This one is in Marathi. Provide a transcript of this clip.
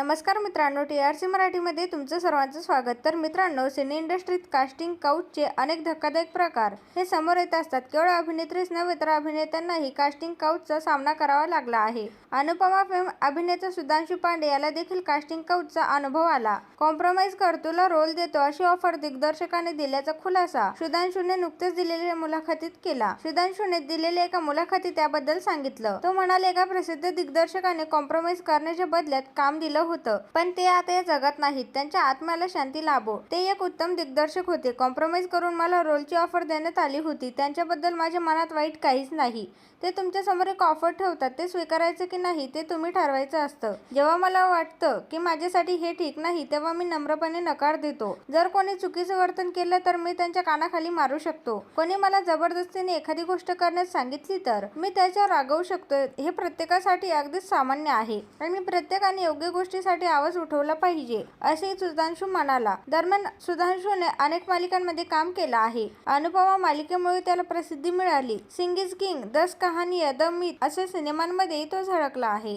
नमस्कार मित्रांनो टी आर सी मराठीमध्ये तुमचं सर्वांचं स्वागत. तर मित्रांनो सिने इंडस्ट्रीत कास्टिंग काउचचे अनेक धक्कादायक प्रकार हे समोर येत असतात. केवळ अभिनेत्रीच नव्हे तर अभिनेत्यांनाही कास्टिंग काउचचा सामना करावा लागला आहे. अनुपमा फेम अभिनेता सुधांशू पांडे याला देखील कास्टिंग काउचचा अनुभव आला. कॉम्प्रोमाइज कर तुला रोल देतो अशी ऑफर दिग्दर्शकाने दिल्याचा खुलासा सुधांशूने नुकतेच दिलेल्या मुलाखतीत केला. सुधांशूने दिलेल्या एका मुलाखतीत त्याबद्दल सांगितलं. तो म्हणाले एका प्रसिद्ध दिग्दर्शकाने कॉम्प्रोमाइज करण्याच्या बदल्यात काम दिलं होतं. पण ते आता या जगात नाहीत. त्यांच्या आत्म्याला शांती लाभो. ते एक उत्तम दिग्दर्शक होते. कॉम्प्रोमाइज करून मला रोलची ऑफर देण्यात आली होती. त्यांच्याबद्दल माझ्या मनात वाईट काहीच नाही. ते तुमच्यासमोर एक ऑफर ठेवतात. ते स्वीकारायचं की नाही ते तुम्ही ठरवायचं असतं. जेव्हा मला वाटतं की माझ्यासाठी हे ठीक नाही तेव्हा मी नम्रपणे नकार देतो. जर कोणी चुकीचं वर्तन केलं तर मी त्यांच्या कानाखाली मारू शकतो. कोणी मला जबरदस्तीने एखादी गोष्ट करण्यास सांगितली तर मी त्याच्यावर रागवू शकतो हे प्रत्येकासाठी अगदीच सामान्य आहे. आणि प्रत्येकाने योग्य गोष्टी गोष्टीसाठी आवाज उठवला पाहिजे असे सुधांशू म्हणाला. दरम्यान सुधांशूने अनेक मालिकांमध्ये काम केलं आहे. अनुपमा मालिकेमुळे त्याला प्रसिद्धी मिळाली. सिंग इज किंग दस कहाणी द मीत असे सिनेमांमध्येही तो झळकला आहे.